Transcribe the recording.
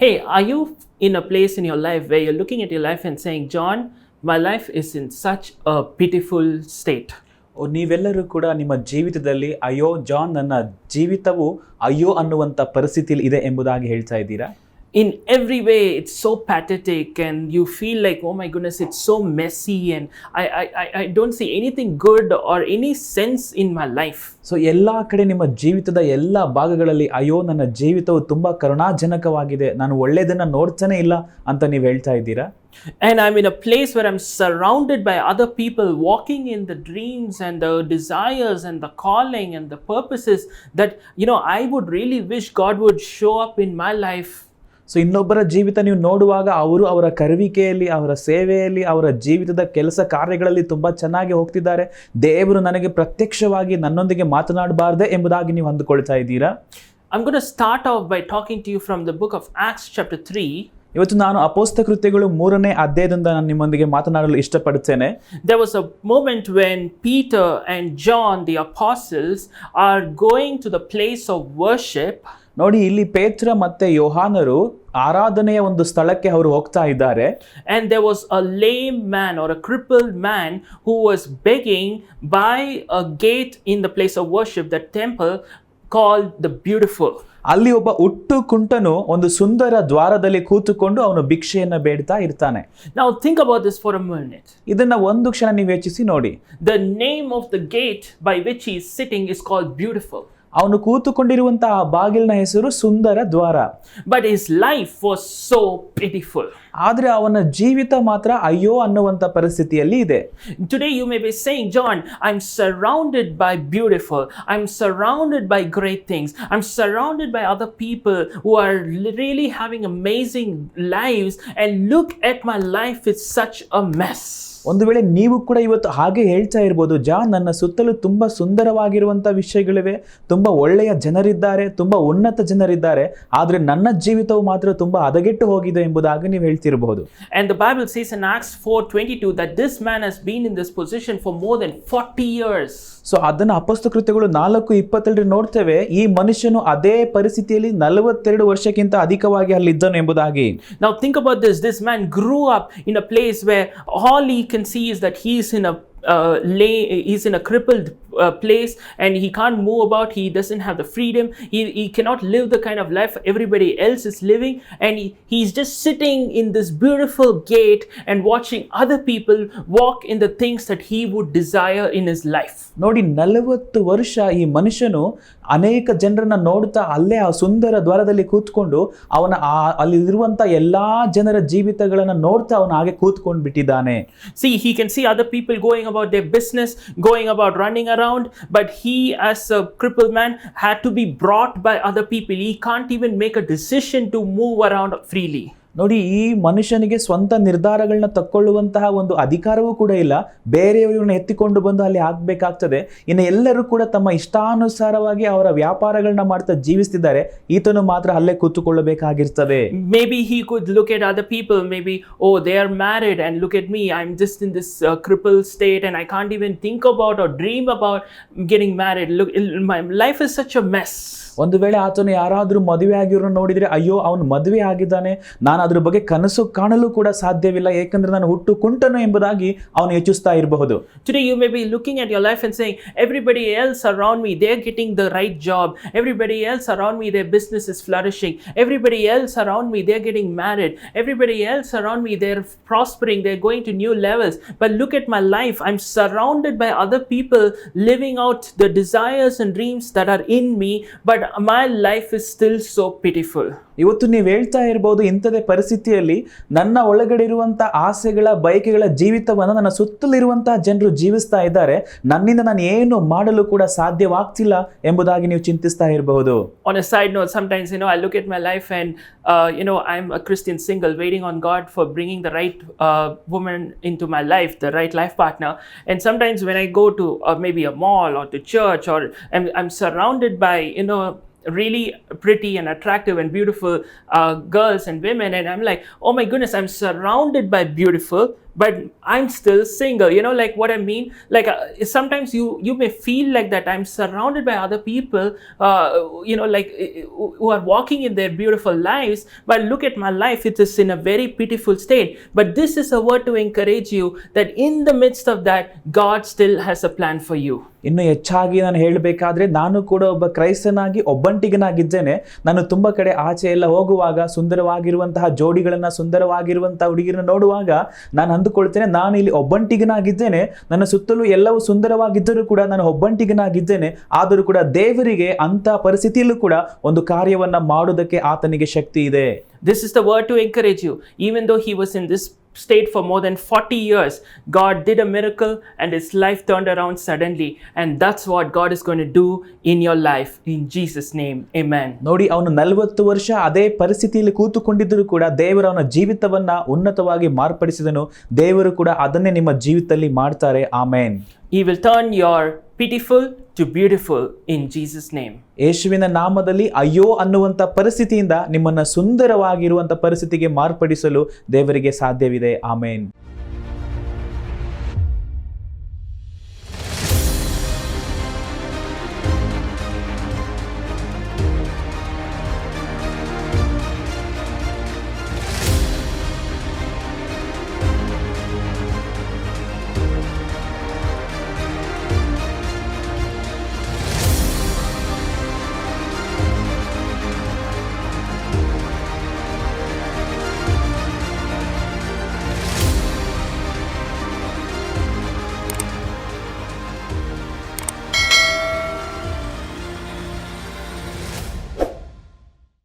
Hey, are you in a place in your life where you're looking at your life and saying, John, my life is in such a pitiful state? ನೀವೆಲ್ಲರೂ ಕೂಡ ನಿಮ್ಮ ಜೀವಿತದಲ್ಲಿ ಅಯ್ಯೋ John ನನ್ನ ಜೀವಿತವು ಅಯ್ಯೋ ಅನ್ನುವಂಥ ಪರಿಸ್ಥಿತಿಯಲ್ಲಿ ಇದೆ ಎಂಬುದಾಗಿ ಹೇಳ್ತಾ ಇದ್ದೀರಾ In every way, it's so pathetic, and you feel like, oh my goodness, it's so messy, and I, I, I- don't see anything good or any sense in my life. So ಎಲ್ಲ ಕಡೆ ನಿಮ್ಮ ಜೀವಿತದ ಎಲ್ಲ ಭಾಗಗಳಲ್ಲಿ ಅಯ್ಯೋ ನನ್ನ ಜೀವಿತವು ತುಂಬ ಕರುಣಾಜನಕವಾಗಿದೆ ನಾನು ಒಳ್ಳೆಯದನ್ನ ನೋಡ್ತಾನೆ ಇಲ್ಲ ಅಂತ ನೀವು ಹೇಳ್ತಾ ಇದ್ದೀರಾ And I'm in a place where I'm surrounded by other people walking in the dreams and the desires and the calling and the purposes that, you know, I would really wish God would show up in my life. So ಇನ್ನೊಬ್ಬರ ಜೀವಿತ ನೀವು ನೋಡುವಾಗ ಅವರು ಅವರ ಕರುವಿಕೆಯಲ್ಲಿ ಅವರ ಸೇವೆಯಲ್ಲಿ ಅವರ ಜೀವಿತದ ಕೆಲಸ ಕಾರ್ಯಗಳಲ್ಲಿ ತುಂಬ ಚೆನ್ನಾಗಿ ಹೋಗ್ತಿದ್ದಾರೆ ದೇವರು ನನಗೆ ಪ್ರತ್ಯಕ್ಷವಾಗಿ ನನ್ನೊಂದಿಗೆ ಮಾತನಾಡಬಾರ್ದೆ ಎಂಬುದಾಗಿ ನೀವು ಅಂದುಕೊಳ್ತಾ ಇದ್ದೀರಾ I'm good start off by talking to you from the book of Acts chapter three 3. ಇವತ್ತು ನಾನು ಅಪೋಸ್ತ ಕೃತ್ಯಗಳು ಮೂರನೇ ಅಧ್ಯಾಯದಿಂದ ನಾನು ನಿಮ್ಮೊಂದಿಗೆ ಮಾತನಾಡಲು ಇಷ್ಟಪಡುತ್ತೇನೆ there was a moment when Peter and John the apostles are going to the place of worship. ನೋಡಿ ಇಲ್ಲಿ ಪೇತ್ರ ಮತ್ತೆ ಯೋಹಾನರು ಆರಾಧನೆಯ ಒಂದು ಸ್ಥಳಕ್ಕೆ ಅವರು ಹೋಗ್ತಾ ಇದ್ದಾರೆ and there was a lame man or a cripple man who was begging by a gate in the place of worship the temple call the beautiful ಅಲ್ಲಿ ಒಬ್ಬ ಹುಟ್ಟು ಕುಂಟನು ಒಂದು ಸುಂದರ ದ್ವಾರದಲ್ಲಿ ಕೂತುಕೊಂಡು ಅವನು ಭಿಕ್ಷೆಯನ್ನು ಬೇಡ್ತಾ ಇರ್ತಾನೆ ನಾವು think about this for a minute. ಇದನ್ನ ಒಂದು ಕ್ಷಣ ನೀವು ಯೋಚಿಸಿ ನೋಡಿ the name of the gate by which is sitting is called beautiful Beautiful. ಅವನು ಕೂತುಕೊಂಡಿರುವಂತಹ ಬಾಗಿಲಿನ ಹೆಸರು ಸುಂದರ ದ್ವಾರ but his life was so pitiful. ಆದರೆ ಅವನ ಜೀವಿತ ಮಾತ್ರ ಅಯ್ಯೋ ಅನ್ನುವಂಥ ಪರಿಸ್ಥಿತಿಯಲ್ಲಿ ಇದೆ. Today you may be same John I am surrounded by beautiful I am surrounded by great things I am surrounded by other people who are really having amazing live and look at my life is such a mess ಒಂದು ವೇಳೆ ನೀವು ಕೂಡ ಇವತ್ತು ಹಾಗೆ ಹೇಳ್ತಾ ಇರ್ಬೋದು ಜಾ ನನ್ನ ಸುತ್ತಲೂ ತುಂಬ ಸುಂದರವಾಗಿರುವಂಥ ವಿಷಯಗಳಿವೆ. ತುಂಬ ಒಳ್ಳೆಯ ಜನರಿದ್ದಾರೆ. ತುಂಬ ಉನ್ನತ ಜನರಿದ್ದಾರೆ. ಆದರೆ ನನ್ನ ಜೀವಿತವು ಮಾತ್ರ ತುಂಬ ಹದಗೆಟ್ಟು ಹೋಗಿದೆ ಎಂಬುದಾಗಿ ನೀವು ಹೇಳ್ತೀರಾ? ಹೇಳ್ತಿರಬಹುದು And the Bible says in Acts 4:22 that this man has been in this position for more than 40 years. So ಅದನ್ನ ಅಪಸ್ತು ಕೃತ್ಯಗಳು ನಾಲ್ಕು ಇಪ್ಪತ್ತೆರಡು ನೋಡ್ತೇವೆ ಈ ಮನುಷ್ಯನು ಅದೇ ಪರಿಸ್ಥಿತಿಯಲ್ಲಿ ನಲವತ್ತೆರಡು ವರ್ಷಕ್ಕಿಂತ ಅಧಿಕವಾಗಿ ಅಲ್ಲಿದ್ದನು ಎಂಬುದಾಗಿ Now think about this. This man grew up in a place where all he can see is that he's in a uh, lay, he's in a crippled uh, place and he can't move about. He doesn't have the freedom. He, he cannot live the kind of life everybody else is living. And he, he's just sitting in this beautiful gate and watching other people walk in the things that he would desire in his life. ನೋಡಿ ನಲವತ್ತು ವರ್ಷ ಈ ಮನುಷ್ಯನು ಅನೇಕ ಜನರನ್ನ ನೋಡ್ತಾ ಅಲ್ಲೇ ಆ ಸುಂದರ ದ್ವಾರದಲ್ಲಿ ಕೂತ್ಕೊಂಡು ಅವನ ಆ ಅಲ್ಲಿರುವಂತ ಎಲ್ಲಾ ಜನರ ಜೀವಿತಗಳನ್ನ ನೋಡ್ತಾ ಅವನ ಹಾಗೆ ಕೂತ್ಕೊಂಡು ಬಿಟ್ಟಿದ್ದಾನೆ see he can see other people going about their business, going about running around, but he, as a crippled man, had to be brought by other people. He can't even make a decision to move around freely. ನೋಡಿ, ಈ ಮನುಷ್ಯನಿಗೆ ಸ್ವಂತ ನಿರ್ಧಾರಗಳನ್ನ ತಕ್ಕೊಳ್ಳುವಂತಹ ಒಂದು ಅಧಿಕಾರವೂ ಕೂಡ ಇಲ್ಲ. ಬೇರೆಯವರನ್ನ ಎತ್ತಿಕೊಂಡು ಬಂದು ಅಲ್ಲಿ ಆಗ್ಬೇಕಾಗ್ತದೆ ಇನ್ನು ಎಲ್ಲರೂ ಕೂಡ ತಮ್ಮ ಇಷ್ಟಾನುಸಾರವಾಗಿ ಅವರ ವ್ಯಾಪಾರಗಳನ್ನ ಮಾಡ್ತಾ ಜೀವಿಸ್ತಿದ್ದಾರೆ. ಈತನು ಮಾತ್ರ ಅಲ್ಲೇ ಕೂತುಕೊಳ್ಳಬೇಕಾಗಿರ್ತದೆ. Maybe he could look at other people maybe oh they are married and look at me I am just in this cripple state and I can't even think about or dream about getting married look my life is such a mess. ಒಂದು ವೇಳೆ ಆತನು ಯಾರಾದರೂ ಮದುವೆ ಆಗಿರೋ ನೋಡಿದರೆ, ಅಯ್ಯೋ, ಅವನು ಮದುವೆ ಆಗಿದ್ದಾನೆ. ನಾನು ಅದ್ರ ಬಗ್ಗೆ ಕನಸು ಕಾಣಲು ಕೂಡ ಸಾಧ್ಯವಿಲ್ಲ. ಏಕೆಂದರೆ ನಾನು ಹುಟ್ಟು ಕುಂಟನು ಎಂಬುದಾಗಿ ಅವನು ಯೋಚಿಸ್ತಾ ಇರಬಹುದು. You may be looking at your life and saying everybody else around me they are getting the right job everybody else around me their business is flourishing everybody else around me they are getting married everybody else around me they are prospering they going to new levels but look at my life I am surrounded by other people living out the desires and dreams that are in me but my life is still so pitiful ಇವತ್ತು ನೀವು ಹೇಳ್ತಾ ಇರ್ಬೋದು ಇಂಥದೇ ಪರಿಸ್ಥಿತಿಯಲ್ಲಿ ನನ್ನ ಒಳಗಡೆ ಇರುವಂತ ಆಸೆಗಳ ಬೈಕೆಗಳ ಜೀವಿತವನ್ನು ನನ್ನ ಸುತ್ತಲಿರುವಂತಹ ಜನರು ಜೀವಿಸ್ತಾ ಇದ್ದಾರೆ. ನನ್ನಿಂದ ನಾನು ಏನು ಮಾಡಲು ಕೂಡ ಸಾಧ್ಯವಾಗ್ತಿಲ್ಲ ಎಂಬುದಾಗಿ ನೀವು ಚಿಂತಿಸ್ತಾ ಇರಬಹುದು. On a side no sometimes you know I look my life and you I am Christian single waiting on God for bringing the right women into my life the right life partner and sometimes when I go to maybe a mall or to church or I am surrounded by you really pretty and attractive and beautiful uh, girls and women, and I'm like, oh my goodness, I'm surrounded by beautiful, but I'm still single. You know, like what I mean? Like uh, sometimes you you may feel like that I'm surrounded by other people, uh, you know, like uh, who are walking in their beautiful lives. But look at my life; it is in a very pitiful state. But this is a word to encourage you that in the midst of that, God still has a plan for you. ಇನ್ನು ಹೆಚ್ಚಾಗಿ ನಾನು ಹೇಳಬೇಕಾದ್ರೆ ನಾನು ಕೂಡ ಒಬ್ಬ ಕ್ರೈಸ್ತನಾಗಿ ಒಬ್ಬಂಟಿಗನಾಗಿದ್ದೇನೆ ನಾನು ತುಂಬ ಕಡೆ ಆಚೆ ಎಲ್ಲ ಹೋಗುವಾಗ ಸುಂದರವಾಗಿರುವಂತಹ ಜೋಡಿಗಳನ್ನ ಸುಂದರವಾಗಿರುವಂತಹ ಹುಡುಗಿರನ್ನ ನೋಡುವಾಗ ನಾನು ಅಂದುಕೊಳ್ತೇನೆ ನಾನು ಇಲ್ಲಿ ಒಬ್ಬಂಟಿಗನಾಗಿದ್ದೇನೆ. ನನ್ನ ಸುತ್ತಲೂ ಎಲ್ಲವೂ ಸುಂದರವಾಗಿದ್ದರೂ ಕೂಡ ನಾನು ಒಬ್ಬಂಟಿಗನಾಗಿದ್ದೇನೆ. ಆದರೂ ಕೂಡ ದೇವರಿಗೆ ಅಂತ ಪರಿಸ್ಥಿತಿಯಲ್ಲೂ ಕೂಡ ಒಂದು ಕಾರ್ಯವನ್ನ ಮಾಡುವುದಕ್ಕೆ ಆತನಿಗೆ ಶಕ್ತಿ ಇದೆ. This is the word to encourage you even though he was in this state for more than 40 years, God did a miracle and his life turned around suddenly. And that's what God is going to do in your life. In Jesus' name, amen. ನೋಡಿ ಅವನು ನಲವತ್ತು ವರ್ಷ ಅದೇ ಪರಿಸ್ಥಿತಿಯಲ್ಲಿ ಕೂತುಕೊಂಡಿದ್ದರೂ ಕೂಡ ದೇವರು ಅವನ ಜೀವಿತವನ್ನ ಉನ್ನತವಾಗಿ ಮಾರ್ಪಡಿಸಿದನು ದೇವರು ಕೂಡ ಅದನ್ನೇ ನಿಮ್ಮ ಜೀವಿತದಲ್ಲಿ ಮಾಡ್ತಾರೆ ಆಮೇನ್ He will turn your pitiful to beautiful in Jesus' name. ಯೇಸುವಿನ ನಾಮದಲ್ಲಿ ಅಯ್ಯೋ ಅನ್ನುವಂಥ ಪರಿಸ್ಥಿತಿಯಿಂದ ನಿಮ್ಮನ್ನು ಸುಂದರವಾಗಿರುವಂಥ ಪರಿಸ್ಥಿತಿಗೆ ಮಾರ್ಪಡಿಸಲು ದೇವರಿಗೆ ಸಾಧ್ಯವಿದೆ ಆಮೇನ್